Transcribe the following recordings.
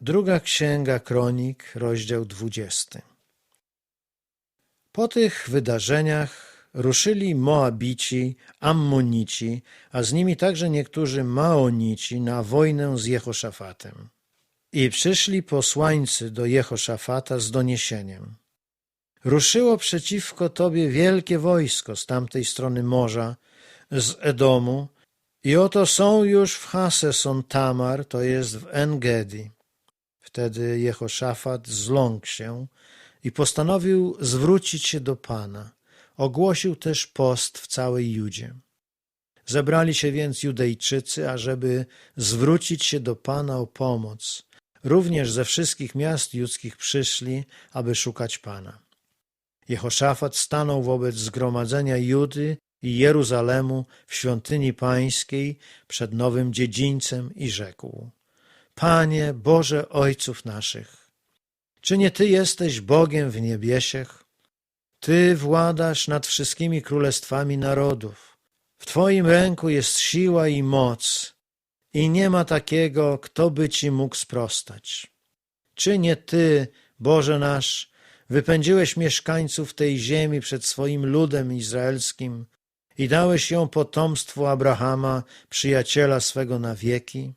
Druga Księga Kronik, rozdział 20. Po tych wydarzeniach ruszyli Moabici, Ammonici, a z nimi także niektórzy Maonici na wojnę z Jehoszafatem. I przyszli posłańcy do Jehoszafata z doniesieniem. Ruszyło przeciwko tobie wielkie wojsko z tamtej strony morza, z Edomu, i oto są już w Haseson Tamar, to jest w Engedi. Wtedy Jehoszafat zląkł się i postanowił zwrócić się do Pana. Ogłosił też post w całej Judzie. Zebrali się więc Judejczycy, ażeby zwrócić się do Pana o pomoc. Również ze wszystkich miast judzkich przyszli, aby szukać Pana. Jehoszafat stanął wobec zgromadzenia Judy i Jeruzalemu w świątyni pańskiej przed nowym dziedzińcem i rzekł: Panie Boże Ojców naszych, czy nie Ty jesteś Bogiem w niebiesiech? Ty władasz nad wszystkimi królestwami narodów. W Twoim ręku jest siła i moc, i nie ma takiego, kto by Ci mógł sprostać. Czy nie Ty, Boże nasz, wypędziłeś mieszkańców tej ziemi przed swoim ludem izraelskim i dałeś ją potomstwu Abrahama, przyjaciela swego na wieki?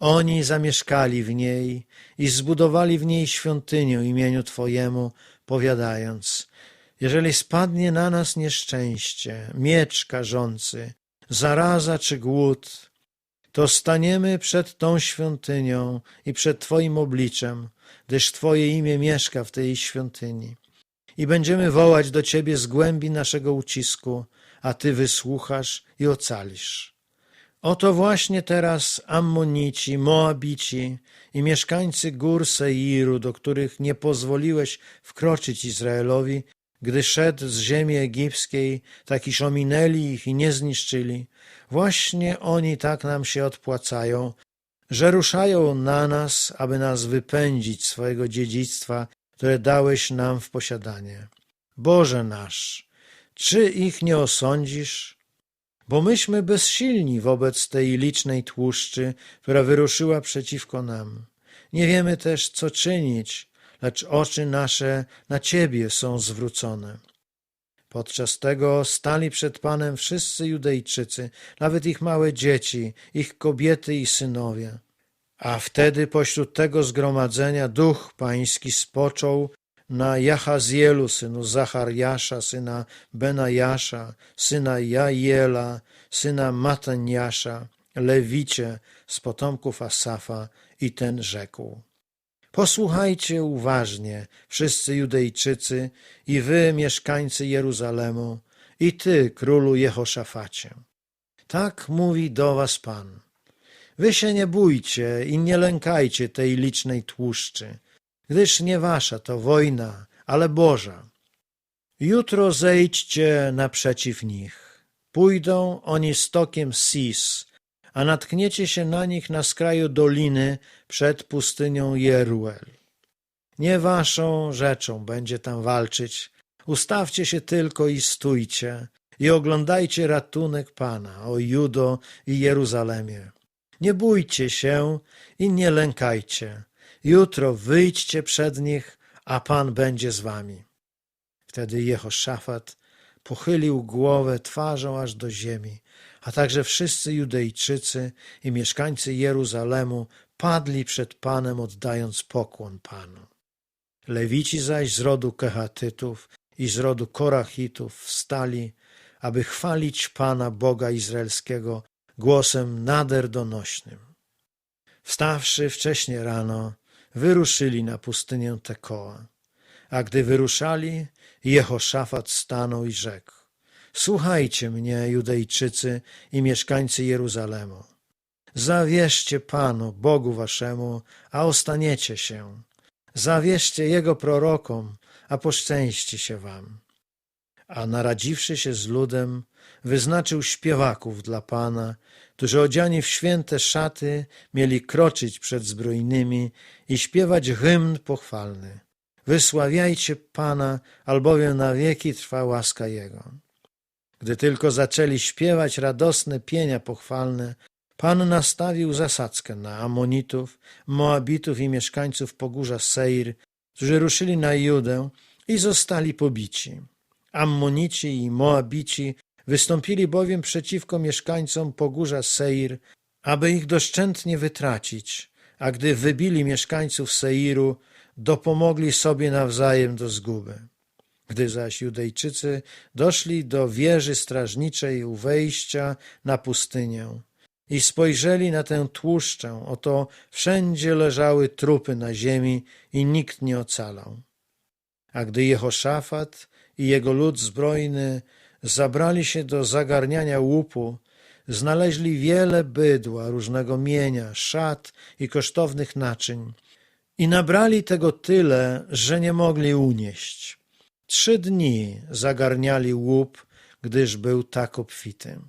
Oni zamieszkali w niej i zbudowali w niej świątynię imieniu Twojemu, powiadając, jeżeli spadnie na nas nieszczęście, miecz karzący, zaraza czy głód, to staniemy przed tą świątynią i przed Twoim obliczem, gdyż Twoje imię mieszka w tej świątyni. I będziemy wołać do Ciebie z głębi naszego ucisku, a Ty wysłuchasz i ocalisz. Oto właśnie teraz Ammonici, Moabici i mieszkańcy gór Seiru, do których nie pozwoliłeś wkroczyć Izraelowi, gdy szedł z ziemi egipskiej, tak iż ominęli ich i nie zniszczyli, właśnie oni tak nam się odpłacają, że ruszają na nas, aby nas wypędzić swojego dziedzictwa, które dałeś nam w posiadanie. Boże nasz, czy ich nie osądzisz? Bo myśmy bezsilni wobec tej licznej tłuszczy, która wyruszyła przeciwko nam. Nie wiemy też, co czynić, lecz oczy nasze na Ciebie są zwrócone. Podczas tego stali przed Panem wszyscy Judejczycy, nawet ich małe dzieci, ich kobiety i synowie. A wtedy pośród tego zgromadzenia duch pański spoczął na Jachazielu, synu Zachariasza, syna Benajasza, syna Jajiela, syna Mataniasza, Lewicie z potomków Asafa i ten rzekł. Posłuchajcie uważnie, wszyscy Judejczycy i wy, mieszkańcy Jeruzalemu, i ty, królu Jehoszafacie. Tak mówi do was Pan. Wy się nie bójcie i nie lękajcie tej licznej tłuszczy, gdyż nie wasza to wojna, ale Boża. Jutro zejdźcie naprzeciw nich. Pójdą oni stokiem Sis, a natkniecie się na nich na skraju doliny przed pustynią Jeruel. Nie waszą rzeczą będzie tam walczyć. Ustawcie się tylko i stójcie i oglądajcie ratunek Pana, o Judo i Jeruzalemie. Nie bójcie się i nie lękajcie. Jutro wyjdźcie przed nich, a Pan będzie z wami. Wtedy Jehoszafat pochylił głowę twarzą aż do ziemi, a także wszyscy Judejczycy i mieszkańcy Jeruzalemu padli przed Panem, oddając pokłon Panu. Lewici zaś z rodu Kehatytów i z rodu Korachitów wstali, aby chwalić Pana Boga Izraelskiego głosem nader donośnym. Wstawszy wcześnie rano, wyruszyli na pustynię Tekoa. A gdy wyruszali, Jehoszafat stanął i rzekł: Słuchajcie mnie, Judejczycy i mieszkańcy Jeruzalemu. Zawierzcie Panu, Bogu waszemu, a ostaniecie się. Zawierzcie Jego prorokom, a poszczęści się wam. A naradziwszy się z ludem, wyznaczył śpiewaków dla Pana, którzy odziani w święte szaty mieli kroczyć przed zbrojnymi i śpiewać hymn pochwalny. Wysławiajcie Pana, albowiem na wieki trwa łaska Jego. Gdy tylko zaczęli śpiewać radosne pienia pochwalne, Pan nastawił zasadzkę na Amonitów, Moabitów i mieszkańców Pogórza Seir, którzy ruszyli na Judę i zostali pobici. Ammonici i Moabici wystąpili bowiem przeciwko mieszkańcom Pogórza Seir, aby ich doszczętnie wytracić, a gdy wybili mieszkańców Seiru, dopomogli sobie nawzajem do zguby. Gdy zaś Judejczycy doszli do wieży strażniczej u wejścia na pustynię i spojrzeli na tę tłuszczę, oto wszędzie leżały trupy na ziemi i nikt nie ocalał. A gdy Jehoszafat i jego lud zbrojny zabrali się do zagarniania łupu, znaleźli wiele bydła, różnego mienia, szat i kosztownych naczyń i nabrali tego tyle, że nie mogli unieść. Trzy dni zagarniali łup, gdyż był tak obfity.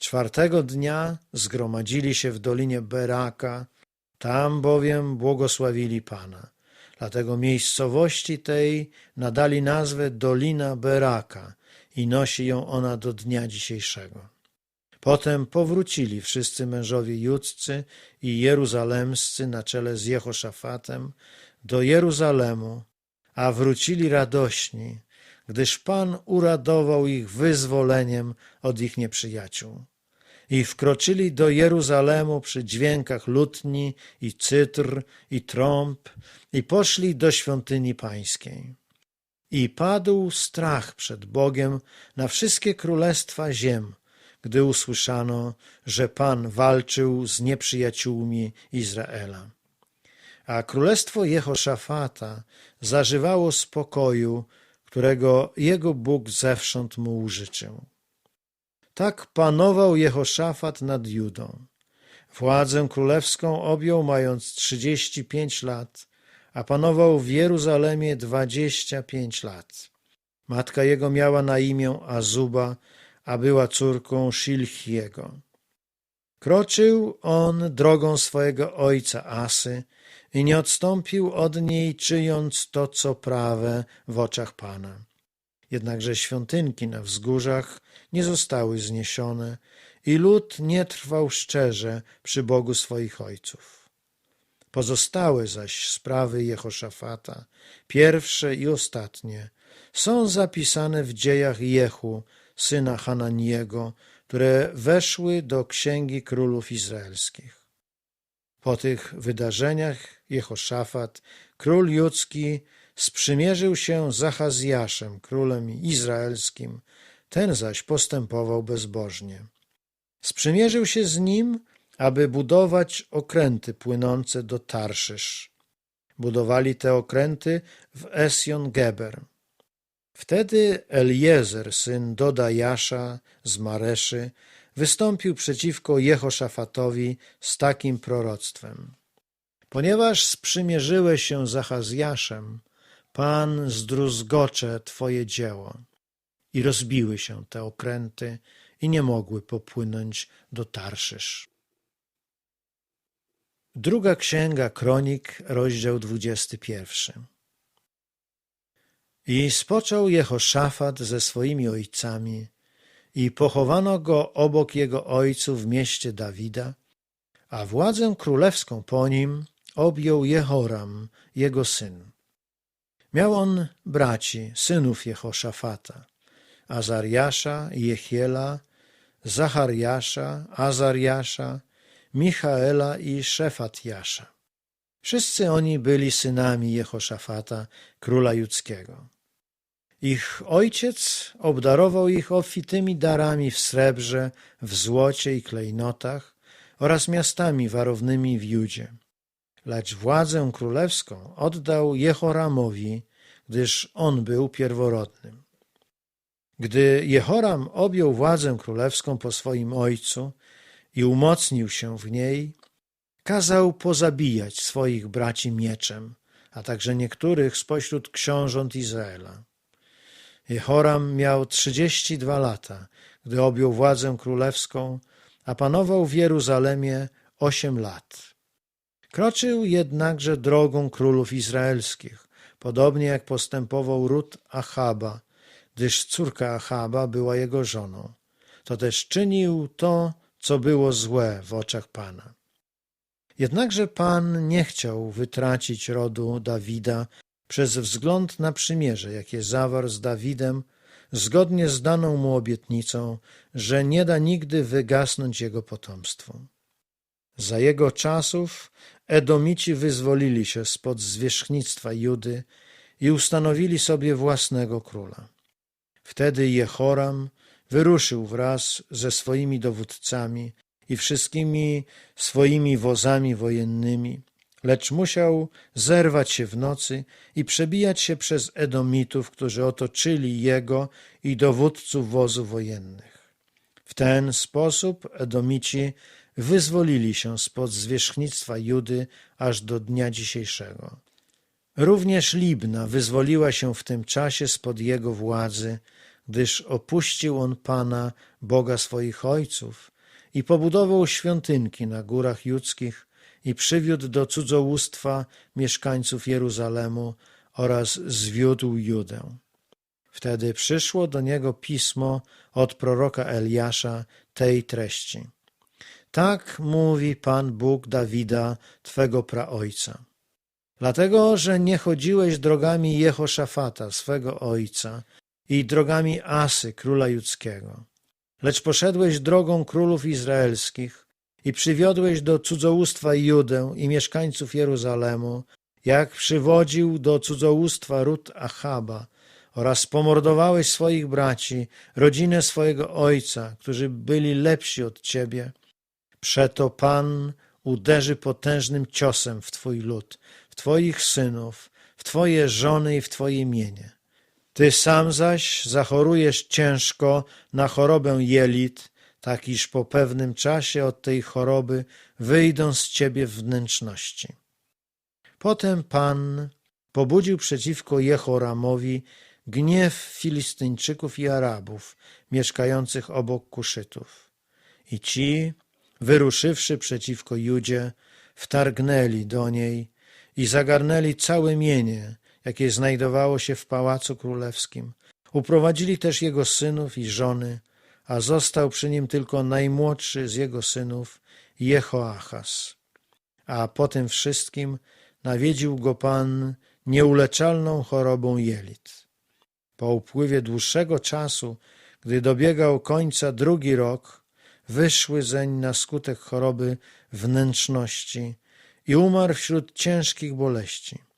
Czwartego dnia zgromadzili się w dolinie Beraka, tam bowiem błogosławili Pana. Dlatego miejscowości tej nadali nazwę Dolina Beraka i nosi ją ona do dnia dzisiejszego. Potem powrócili wszyscy mężowie judzcy i jeruzalemscy na czele z Jehoszafatem do Jeruzalemu, a wrócili radośni, gdyż Pan uradował ich wyzwoleniem od ich nieprzyjaciół. I wkroczyli do Jeruzalemu przy dźwiękach lutni i cytr i trąb i poszli do świątyni pańskiej. I padł strach przed Bogiem na wszystkie królestwa ziem, gdy usłyszano, że Pan walczył z nieprzyjaciółmi Izraela. A królestwo Jehoszafata zażywało spokoju, którego jego Bóg zewsząd mu użyczył. Tak panował Jehoszafat nad Judą. Władzę królewską objął mając trzydzieści pięć lat, a panował w Jeruzalemie dwadzieścia pięć lat. Matka jego miała na imię Azuba, a była córką Szilchiego. Kroczył on drogą swojego ojca Asy i nie odstąpił od niej, czyjąc to, co prawe w oczach Pana. Jednakże świątynki na wzgórzach nie zostały zniesione i lud nie trwał szczerze przy Bogu swoich ojców. Pozostałe zaś sprawy Jehoszafata, pierwsze i ostatnie, są zapisane w dziejach Jehu, syna Hananiego, które weszły do księgi królów izraelskich. Po tych wydarzeniach Jehoszafat, król judzki, sprzymierzył się z Achazjaszem, królem izraelskim, ten zaś postępował bezbożnie. Sprzymierzył się z nim, aby budować okręty płynące do Tarszysz. Budowali te okręty w Esjon Geber. Wtedy Eliezer, syn Dodajasza z Mareszy, wystąpił przeciwko Jehoszafatowi z takim proroctwem. Ponieważ sprzymierzyłeś się z Achazjaszem, Pan zdruzgocze Twoje dzieło. I rozbiły się te okręty i nie mogły popłynąć do Tarszysz. Druga Księga Kronik, rozdział dwudziesty pierwszy. I spoczął Jehoszafat ze swoimi ojcami i pochowano go obok jego ojców w mieście Dawida, a władzę królewską po nim objął Jehoram, jego syn. Miał on braci, synów Jehoszafata, Azariasza, Jechiela, Zachariasza, Azariasza, Michaela i Szefatiasza. Wszyscy oni byli synami Jehoszafata, króla judzkiego. Ich ojciec obdarował ich obfitymi darami w srebrze, w złocie i klejnotach oraz miastami warownymi w Judzie. Lecz władzę królewską oddał Jehoramowi, gdyż on był pierworodnym. Gdy Jehoram objął władzę królewską po swoim ojcu i umocnił się w niej, kazał pozabijać swoich braci mieczem, a także niektórych spośród książąt Izraela. Jehoram miał trzydzieści dwa lata, gdy objął władzę królewską, a panował w Jeruzalemie osiem lat. Kroczył jednakże drogą królów izraelskich, podobnie jak postępował ród Achaba, gdyż córka Achaba była jego żoną. To też czynił to, co było złe w oczach Pana. Jednakże Pan nie chciał wytracić rodu Dawida przez wzgląd na przymierze, jakie zawarł z Dawidem, zgodnie z daną mu obietnicą, że nie da nigdy wygasnąć jego potomstwu. Za jego czasów Edomici wyzwolili się spod zwierzchnictwa Judy i ustanowili sobie własnego króla. Wtedy Jehoram wyruszył wraz ze swoimi dowódcami i wszystkimi swoimi wozami wojennymi, lecz musiał zerwać się w nocy i przebijać się przez Edomitów, którzy otoczyli jego i dowódców wozów wojennych. W ten sposób Edomici wyzwolili się spod zwierzchnictwa Judy aż do dnia dzisiejszego. Również Libna wyzwoliła się w tym czasie spod jego władzy, gdyż opuścił on Pana, Boga swoich ojców i pobudował świątynki na górach judzkich i przywiódł do cudzołóstwa mieszkańców Jeruzalemu oraz zwiódł Judę. Wtedy przyszło do niego pismo od proroka Eliasza tej treści. Tak mówi Pan Bóg Dawida, Twego praojca. Dlatego, że nie chodziłeś drogami Jehoszafata, swego ojca, i drogami Asy, króla judzkiego, lecz poszedłeś drogą królów izraelskich i przywiodłeś do cudzołóstwa Judę i mieszkańców Jeruzalemu, jak przywodził do cudzołóstwa ród Achaba oraz pomordowałeś swoich braci, rodzinę swojego ojca, którzy byli lepsi od ciebie. Przeto Pan uderzy potężnym ciosem w twój lud, w twoich synów, w twoje żony i w twoje mienie. Ty sam zaś zachorujesz ciężko na chorobę jelit, tak iż po pewnym czasie od tej choroby wyjdą z ciebie wnętrzności. Potem Pan pobudził przeciwko Jehoramowi gniew Filistyńczyków i Arabów mieszkających obok Kuszytów. I ci, wyruszywszy przeciwko Judzie, wtargnęli do niej i zagarnęli całe mienie, jakie znajdowało się w pałacu królewskim. Uprowadzili też jego synów i żony, a został przy nim tylko najmłodszy z jego synów, Jehoachas. A po tym wszystkim nawiedził go Pan nieuleczalną chorobą jelit. Po upływie dłuższego czasu, gdy dobiegał końca drugi rok, wyszły zeń na skutek choroby wnętrzności i umarł wśród ciężkich boleści.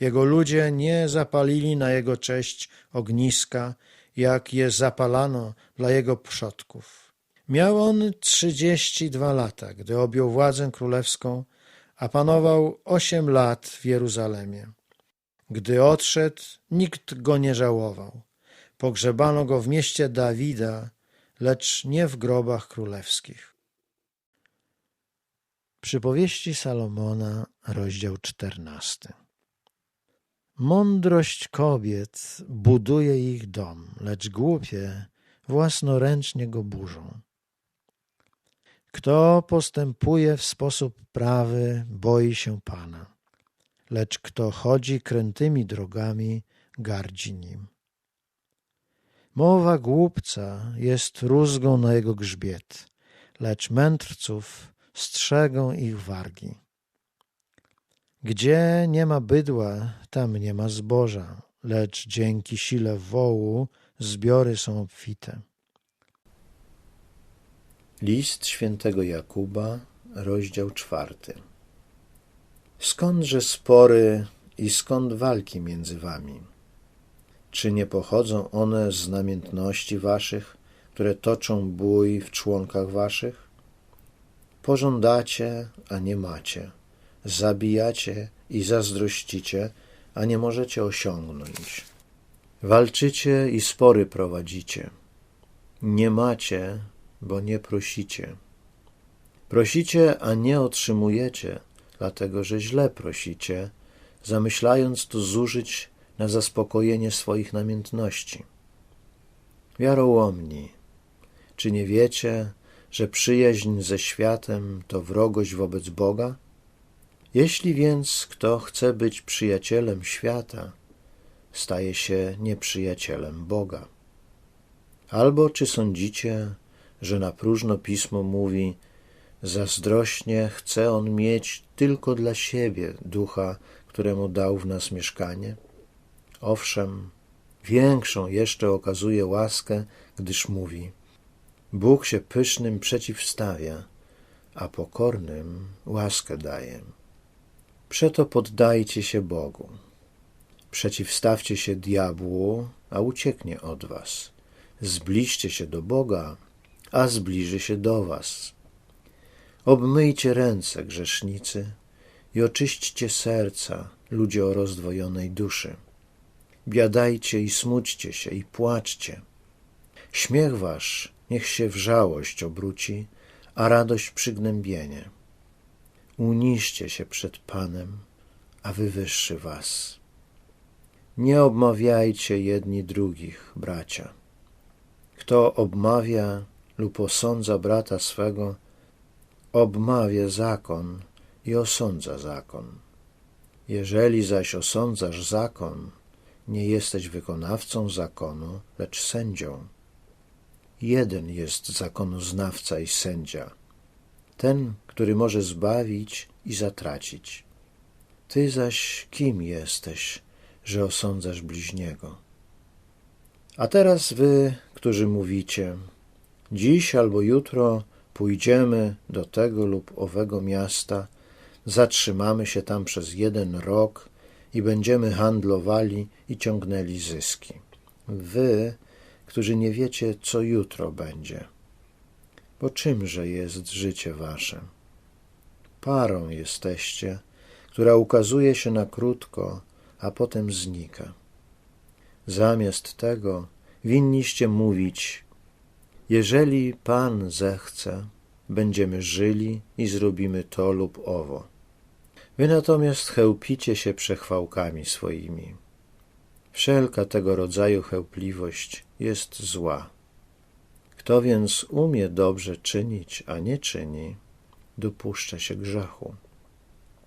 Jego ludzie nie zapalili na jego cześć ogniska, jak je zapalano dla jego przodków. Miał on trzydzieści dwa lata, gdy objął władzę królewską, a panował osiem lat w Jeruzalemie. Gdy odszedł, nikt go nie żałował. Pogrzebano go w mieście Dawida, lecz nie w grobach królewskich. Przypowieści Salomona, rozdział czternasty. Mądrość kobiet buduje ich dom, lecz głupie własnoręcznie go burzą. Kto postępuje w sposób prawy, boi się Pana, lecz kto chodzi krętymi drogami, gardzi nim. Mowa głupca jest rózgą na jego grzbiet, lecz mędrców strzegą ich wargi. Gdzie nie ma bydła, tam nie ma zboża, lecz dzięki sile wołu zbiory są obfite. List świętego Jakuba, rozdział czwarty. Skądże spory i skąd walki między wami? Czy nie pochodzą one z namiętności waszych, które toczą bój w członkach waszych? Pożądacie, a nie macie zabijacie i zazdrościcie, a nie możecie osiągnąć. Walczycie i spory prowadzicie. Nie macie, bo nie prosicie. Prosicie, a nie otrzymujecie, dlatego że źle prosicie, zamyślając to zużyć na zaspokojenie swoich namiętności. Wiarołomni, czy nie wiecie, że przyjaźń ze światem to wrogość wobec Boga? Jeśli więc kto chce być przyjacielem świata, staje się nieprzyjacielem Boga. Albo czy sądzicie, że na próżno pismo mówi: Zazdrośnie chce on mieć tylko dla siebie ducha, któremu dał w nas mieszkanie? Owszem, większą jeszcze okazuje łaskę, gdyż mówi: Bóg się pysznym przeciwstawia, a pokornym łaskę daje. Przeto poddajcie się Bogu. Przeciwstawcie się diabłu, a ucieknie od was. Zbliżcie się do Boga, a zbliży się do was. Obmyjcie ręce, grzesznicy, i oczyśćcie serca, ludzie o rozdwojonej duszy. Biadajcie i smućcie się i płaczcie. Śmiech wasz niech się w żałość obróci, a radość przygnębienie. Uniszcie się przed Panem, a wywyższy was. Nie obmawiajcie jedni drugich, bracia. Kto obmawia lub osądza brata swego, obmawia zakon i osądza zakon. Jeżeli zaś osądzasz zakon, nie jesteś wykonawcą zakonu, lecz sędzią. Jeden jest zakonoznawca i sędzia, ten, który może zbawić i zatracić. Ty zaś kim jesteś, że osądzasz bliźniego? A teraz wy, którzy mówicie, dziś albo jutro pójdziemy do tego lub owego miasta, zatrzymamy się tam przez jeden rok i będziemy handlowali i ciągnęli zyski. Wy, którzy nie wiecie, co jutro będzie. Bo czymże jest życie wasze? Parą jesteście, która ukazuje się na krótko, a potem znika. Zamiast tego winniście mówić: Jeżeli Pan zechce, będziemy żyli i zrobimy to lub owo. Wy natomiast chełpicie się przechwałkami swoimi. Wszelka tego rodzaju chełpliwość jest zła. Kto więc umie dobrze czynić, a nie czyni, dopuszcza się grzechu.